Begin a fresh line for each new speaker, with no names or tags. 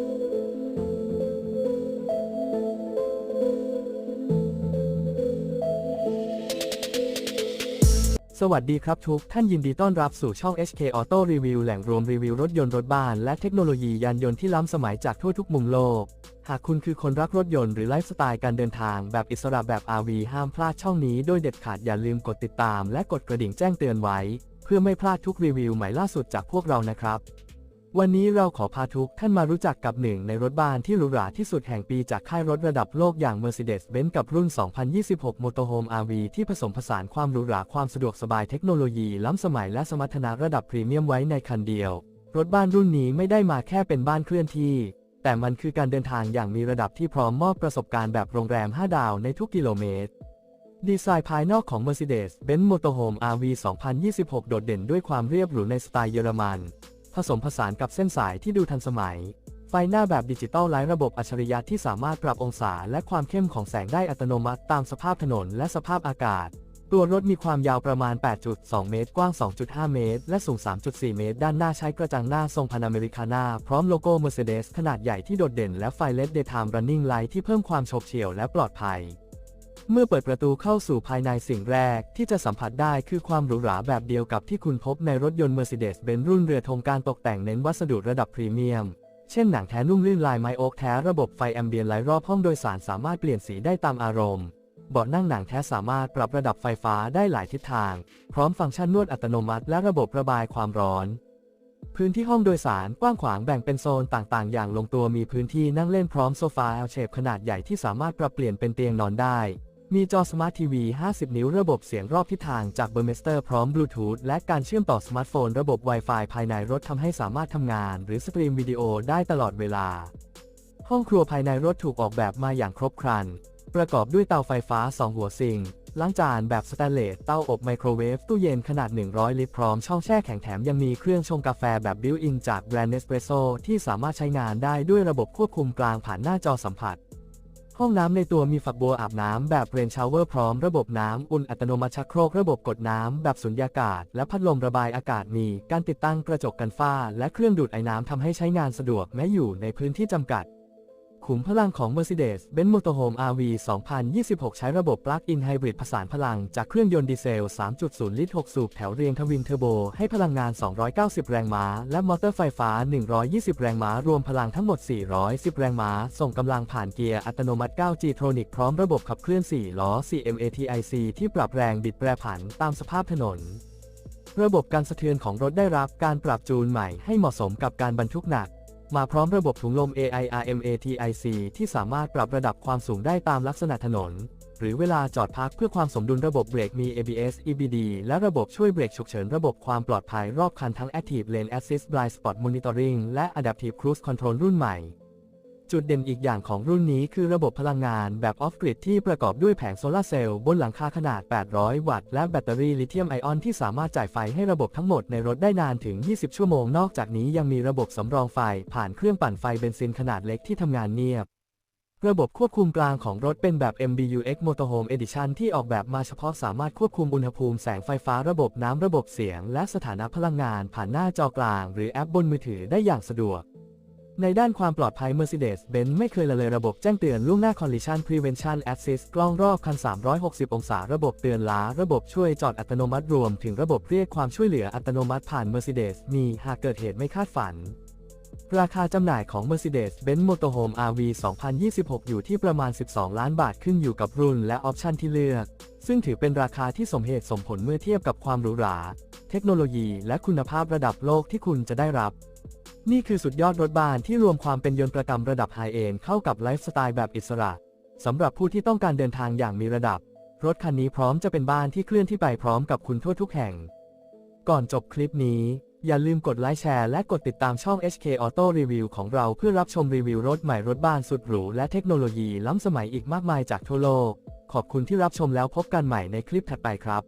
สวัสดีครับทุกท่านยินดีต้อนรับสู่ช่อง HK Auto Review แหล่งรวมรีวิวรถยนต์รถบ้านและเทคโนโลยียานยนต์ที่ล้ำสมัยจากทั่วทุกมุมโลก หากคุณคือคนรักรถยนต์หรือไลฟ์สไตล์การเดินทางแบบอิสระแบบ RV ห้ามพลาดช่องนี้โดยเด็ดขาดอย่าลืมกดติดตามและกดกระดิ่งแจ้งเตือนไว้ เพื่อไม่พลาดทุกรีวิวใหม่ล่าสุดจากพวกเรานะครับ วันนี้เราขอพาทุกท่านมารู้จักกับหนึ่งในรถบ้านที่หรูหราที่สุดแห่งปีจากค่ายรถระดับโลกอย่าง Mercedes-Benz กับรุ่น 2026 Motorhome RV ที่ผสมผสานความหรูหราความสะดวกสบายเทคโนโลยีล้ำสมัยและสมรรถนะระดับพรีเมียมไว้ในคันเดียว รถบ้านรุ่นนี้ไม่ได้มาแค่เป็นบ้านเคลื่อนที่ แต่มันคือการเดินทางอย่างมีระดับที่พร้อมมอบประสบการณ์แบบโรงแรม 5 ดาวในทุกกิโลเมตรดีไซน์ภายนอกของ Mercedes-Benz Motorhome RV 2026 โดดเด่นด้วยความเรียบหรูในสไตล์เยอรมัน ผสมผสานกับเส้นสายที่ดูทันสมัย ไฟหน้าแบบดิจิตอลไร้ระบบอัจฉริยะที่สามารถปรับองศาและความเข้มของแสงได้อัตโนมัติตามสภาพถนนและสภาพอากาศ ตัวรถมีความยาวประมาณ 8.2 เมตร กว้าง 2.5 เมตร และสูง 3.4 เมตร ด้านหน้าใช้กระจังหน้าทรงพานาเมริกานาพร้อมโลโก้ Mercedes ขนาดใหญ่ที่โดดเด่นและไฟ LED Daytime Running Light ที่เพิ่มความโฉบเฉี่ยวและปลอดภัย เมื่อเปิดประตูเข้าสู่ภายในสิ่งแรกที่จะสัมผัสได้คือความหรูหราแบบเดียวกับที่คุณพบในรถยนต์ Mercedes-Benz รุ่นเรือธงการตกแต่งเน้นวัสดุระดับพรีเมียม เช่นหนังแท้นุ่มลื่นลายไม้โอ๊กแท้ระบบไฟแอมเบียนไลท์รอบห้องโดยสารสามารถเปลี่ยนสีได้ตามอารมณ์เบาะนั่งหนังแท้สามารถปรับระดับไฟฟ้าได้หลายทิศทาง พร้อมฟังก์ชันนวดอัตโนมัติและระบบระบายความร้อน พื้นที่ห้องโดยสารกว้างขวางแบ่งเป็นโซนต่างๆ อย่างลงตัวมีพื้นที่นั่งเล่นพร้อมโซฟา L shape ขนาดใหญ่ที่สามารถปรับเปลี่ยนเป็นเตียงนอนได้ มีจอสมาร์ททีวี 50 นิ้วระบบเสียงรอบทิศทางจากเบอร์เมสเตอร์พร้อมบลูทูธและการเชื่อมต่อสมาร์ทโฟนระบบ Wi-Fi ภายในรถทำให้สามารถทำงาน หรือสตรีมวิดีโอได้ตลอดเวลา ห้องครัวภายในรถถูกออกแบบมาอย่างครบครัน ประกอบด้วยเตาไฟฟ้า 2 หัวซิงค์ล้างจานแบบสแตนเลส เตาอบไมโครเวฟ ตู้เย็นขนาด 100 ลิตรพร้อมช่องแช่แข็งแถมยังมีเครื่องชงกาแฟแบบบิวอินจากแบรนด์เนสเปรสโซที่สามารถใช้งานได้ด้วยระบบควบคุมกลางผ่านหน้าจอสัมผัส ห้องน้ำในตัวมีฝักบัวอาบน้ำแบบเรนชาวเวอร์พร้อมระบบน้ำอุ่นอัตโนมัติชักโครกระบบกดน้ำแบบสุญญากาศ และพัดลมระบายอากาศมี การติดตั้งกระจกกันฝ้า และเครื่องดูดไอน้ำทำให้ใช้งานสะดวกแม้อยู่ในพื้นที่จำกัด ขุมพลังของ Mercedes-Benz Motorhome RV 2026 ใช้ระบบ Plug-in Hybrid ผสานพลังจากเครื่องยนต์ดีเซล 3.0 ลิตร 6 สูบแถวเรียงทวินเทอร์โบ ให้พลังงาน 290 แรงม้า และมอเตอร์ไฟฟ้า 120 แรงม้า รวมพลังทั้งหมด 410 แรงม้า ส่งกำลังผ่านเกียร์อัตโนมัติ 9G Tronic พร้อมระบบขับเคลื่อน 4 ล้อ CMATIC ที่ปรับแรงบิดแปรผันตามสภาพถนน ระบบการสะเทือนของรถได้รับการปรับจูนใหม่ให้เหมาะสมกับการบรรทุกหนัก มาพร้อมระบบถุงลม AIRMATIC ที่สามารถปรับระดับความสูงได้ตามลักษณะถนน หรือเวลาจอดพักเพื่อความสมดุลระบบเบรกมี ABS EBD และระบบช่วยเบรกฉุกเฉินระบบความปลอดภัยรอบคันทั้ง Active Lane Assist Blind Spot Monitoring และ Adaptive Cruise Control รุ่นใหม่ จุดเด่นอีกอย่างของรุ่นนี้คือระบบพลังงานแบบออฟกริดที่ประกอบด้วยแผงโซลาร์เซลล์บนหลังคาขนาด 800 วัตต์และแบตเตอรี่ลิเธียมไอออนที่สามารถจ่ายไฟให้ระบบทั้งหมดในรถได้นานถึง 20 ชั่วโมง นอกจากนี้ยังมีระบบสำรองไฟผ่านเครื่องปั่นไฟเบนซินขนาดเล็กที่ทำงานเงียบ ระบบควบคุมกลางของรถเป็นแบบ MBUX Motorhome Edition ที่ออกแบบมาเฉพาะสามารถควบคุมอุณหภูมิแสงไฟฟ้าระบบน้ำระบบเสียง และสถานะพลังงานผ่านหน้าจอกลาง หรือแอปบนมือถือได้อย่างสะดวก ในด้านความปลอดภัย Mercedes-Benz ไม่เคยละเลยระบบแจ้งเตือนล่วงหน้า Collision Prevention Assist กล้องรอบคัน 360 องศา ระบบเตือนล้า ระบบช่วยจอดอัตโนมัติรวม ถึงระบบเรียกความช่วยเหลืออัตโนมัติผ่าน Mercedes มีหากเกิดเหตุไม่คาดฝัน ราคาจำหน่ายของ Mercedes-Benz Motorhome RV 2026 อยู่ที่ประมาณ 12 ล้านบาทขึ้นอยู่กับรุ่นและออปชันที่เลือก ซึ่งถือเป็นราคาที่สมเหตุสมผลเมื่อเทียบกับความหรูหรา เทคโนโลยี และคุณภาพระดับโลกที่คุณจะได้รับ นี่คือสุดยอดรถบ้านที่รวมความเป็นยนต์ประกำระดับไฮเอนเข้ากับไลฟ์สไตล์แบบอิสระสำหรับผู้ที่ต้องการเดินทางอย่างมีระดับ รถคันนี้พร้อมจะเป็นบ้านที่เคลื่อนที่ไปพร้อมกับคุณทั่วทุกแห่ง ก่อนจบคลิปนี้ อย่าลืมกดไลค์แชร์และกดติดตามช่อง HK Auto Review ของเราเพื่อรับชมรีวิวรถใหม่รถบ้านสุดหรูและเทคโนโลยีล้ำสมัยอีกมากมายจากทั่วโลก ขอบคุณที่รับชมแล้วพบกันใหม่ในคลิปถัดไปครับ